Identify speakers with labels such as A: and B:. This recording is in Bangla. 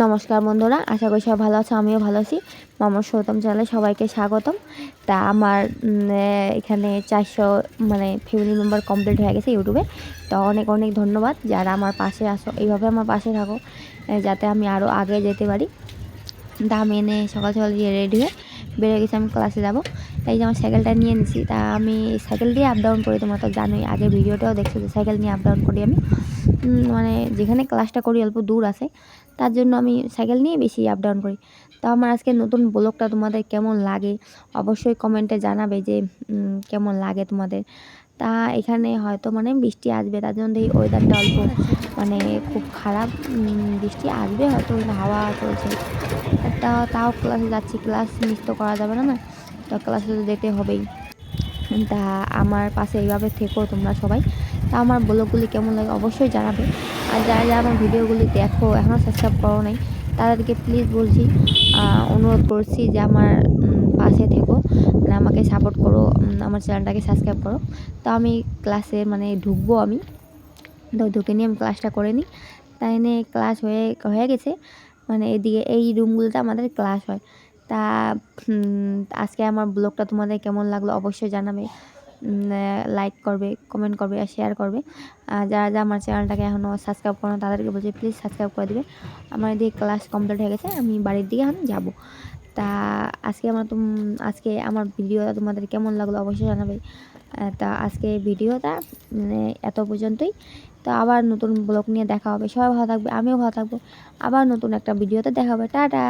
A: নমস্কার বন্ধুরা, আশা করি সবাই ভালো আছো, আমিও ভালো আছি। মামার সৌতম চ্যানেলে সবাইকে স্বাগতম। তা আমার এখানে চারশো মানে ফ্যামিলি মেম্বার কমপ্লিট হয়ে গেছে ইউটিউবে। তো অনেক অনেক ধন্যবাদ। যারা আমার পাশে আসো এইভাবে আমার পাশে থাকো যাতে আমি আরও আগে যেতে পারি। আমি এনে সকাল সকাল রেডি হয়ে বেরিয়ে গেছে, আমি ক্লাসে যাব। তাই যে আমার সাইকেলটা নিয়ে নিছি, তা আমি সাইকেল দিয়ে আপ ডাউন করি, তোমরা তো জানোই আগে ভিডিওটাও দেখছ যে সাইকেল নিয়ে আপ ডাউন করি আমি। মানে যেখানে ক্লাসটা করি অল্প দূর আছে, তার জন্য আমি সাইকেল নিয়ে বেশি আপ ডাউন করি। তো আমার আজকে নতুন ব্লগটা তোমাদের কেমন লাগে, অবশ্যই কমেন্টে জানাবে যে কেমন লাগে তোমাদের। তা এখানে হয়তো মানে বৃষ্টি আসবে, তার জন্য এই ওয়েদারটা অল্প মানে খুব খারাপ বৃষ্টি আসবে হয়তো হাওয়া চলছে। তা তাও ক্লাসে যাচ্ছি ক্লাস মিস তো করা যাবে না না? তো ক্লাসে তো যেতে হবেই। তা আমার পাশে এইভাবে থেকো তোমরা সবাই। তা আমার ব্লগগুলি কেমন লাগে অবশ্যই জানাবে। আর যারা যারা আমার ভিডিওগুলি দেখো এখনও সাবস্ক্রাইব করো নাই তাদেরকে প্লিজ বলছি অনুরোধ করছি যে আমার পাশে থেকো মানে আমাকে সাপোর্ট করো আমার চ্যানেলটাকে সাবস্ক্রাইব করো। তো আমি ক্লাসে মানে ঢুকবো আমি। তো ঢুকে নিয়ে আমি ক্লাসটা করে নিই। তাই নিয়ে ক্লাস হয়ে হয়ে গেছে। মানে এদিকে এই রুমগুলোতে আমাদের ক্লাস হয়। তা আজকে আমার ব্লগটা তোমাদের কেমন লাগল অবশ্যই জানাবে। লাইক করবে কমেন্ট করবে আর শেয়ার করবে। যারা যারা আমার চ্যানেলটাকে এখনও সাবস্ক্রাইব করো তাদেরকে বলছি প্লিজ সাবস্ক্রাইব করে দেবে। আমার এদিকে ক্লাস কমপ্লিট হয়ে গেছে, আমি বাড়ির দিকে এখন যাব। তা আজকে আমার তুম, আজকে আমার ভিডিওটা তোমাদের কেমন লাগল অবশ্যই জানাবে। তা আজকে ভিডিওটা মানে এত পর্যন্তই। তো আবার নতুন ব্লগ নিয়ে দেখা হবে। সবাই ভালো থাকবে, আমিও ভালো থাকব। আবার নতুন একটা ভিডিওতে দেখা হবে। টাটা!